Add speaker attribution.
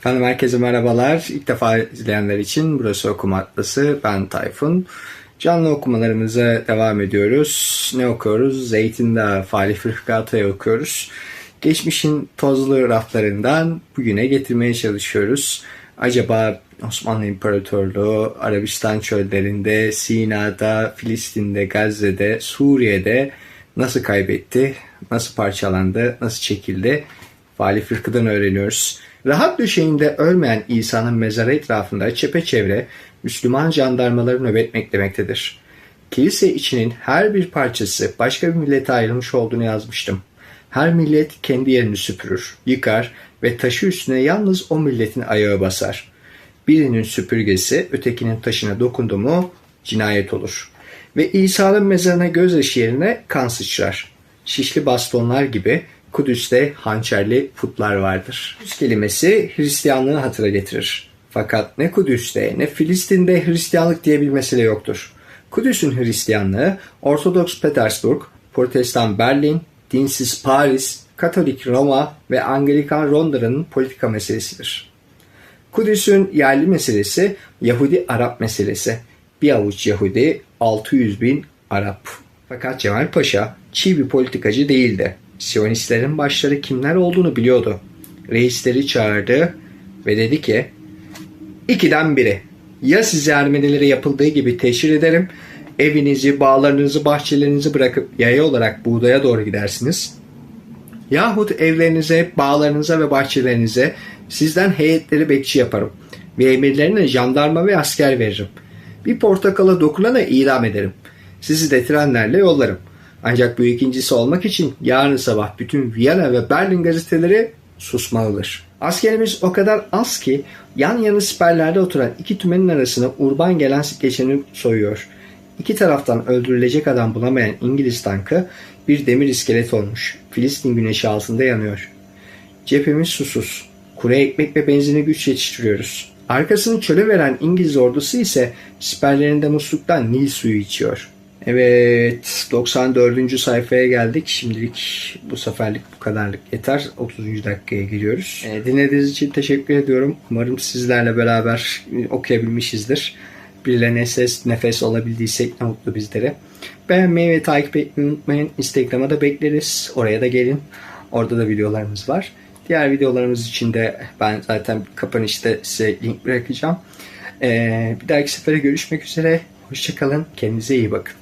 Speaker 1: Efendim herkese merhabalar. İlk defa izleyenler için burası Okuma Atlası. Ben Tayfun. Canlı okumalarımıza devam ediyoruz. Ne okuyoruz? Zeytin Dağı, Falih Fırkata'yı okuyoruz. Geçmişin tozlu raflarından bugüne getirmeye çalışıyoruz. Acaba Osmanlı İmparatorluğu Arabistan çöllerinde, Sina'da, Filistin'de, Gazze'de, Suriye'de nasıl kaybetti, nasıl parçalandı, nasıl çekildi? Fali Fırkı'dan öğreniyoruz. Rahat döşeğinde ölmeyen İsa'nın mezarı etrafında çepeçevre Müslüman jandarmaları nöbet beklemektedir. Kilise içinin her bir parçası başka bir millete ayrılmış olduğunu yazmıştım. Her millet kendi yerini süpürür, yıkar ve taşı üstüne yalnız o milletin ayağı basar. Birinin süpürgesi ötekinin taşına dokundu mu cinayet olur. Ve İsa'nın mezarına gözyaşı yerine kan sıçrar. Şişli bastonlar gibi Kudüs'te hançerli putlar vardır. Kudüs kelimesi Hristiyanlığı hatıra getirir. Fakat ne Kudüs'te ne Filistin'de Hristiyanlık diye bir mesele yoktur. Kudüs'ün Hristiyanlığı Ortodoks Petersburg, Protestan Berlin, dinsiz Paris, Katolik Roma ve Anglikan Londra'nın politika meselesidir. Kudüs'ün yerli meselesi Yahudi-Arap meselesi. Bir avuç Yahudi, 600 bin Arap. Fakat Cemal Paşa çiğ bir politikacı değildi. Siyonistlerin başları kimler olduğunu biliyordu. Reisleri çağırdı ve dedi ki ikiden biri ya size Ermenilere yapıldığı gibi teşhir ederim evinizi, bağlarınızı, bahçelerinizi bırakıp yaya olarak buğdaya doğru gidersiniz. Yahut evlerinize, bağlarınıza ve bahçelerinize sizden heyetleri bekçi yaparım ve emirlerine jandarma ve asker veririm. Bir portakala dokunana idam ederim. Sizi de trenlerle yollarım. Ancak bu ikincisi olmak için yarın sabah bütün Viyana ve Berlin gazeteleri susmalıdır. Askerimiz o kadar az ki yan yana siperlerde oturan iki tümenin arasına urban gelen geçeni soyuyor. İki taraftan öldürülecek adam bulamayan İngiliz tankı bir demir iskelet olmuş. Filistin güneşi altında yanıyor. Cephemiz susuz. Kuru ekmek ve benzine güç yetiştiriyoruz. Arkasını çöle veren İngiliz ordusu ise siperlerinde musluktan Nil suyu içiyor. Evet 94. sayfaya geldik. Şimdilik bu seferlik bu kadarlık yeter. 30. dakikaya giriyoruz. E, dinlediğiniz için teşekkür ediyorum. Umarım sizlerle beraber okuyabilmişizdir. Birilerine ses nefes olabildiysek ne mutlu bizlere. Beğenmeyi ve takip etmeyi unutmayın. Instagram'a da bekleriz. Oraya da gelin. Orada da videolarımız var. Diğer videolarımız için de ben zaten kapanışta size link bırakacağım. Ee, bir dahaki sefere görüşmek üzere. Hoşçakalın. Kendinize iyi bakın.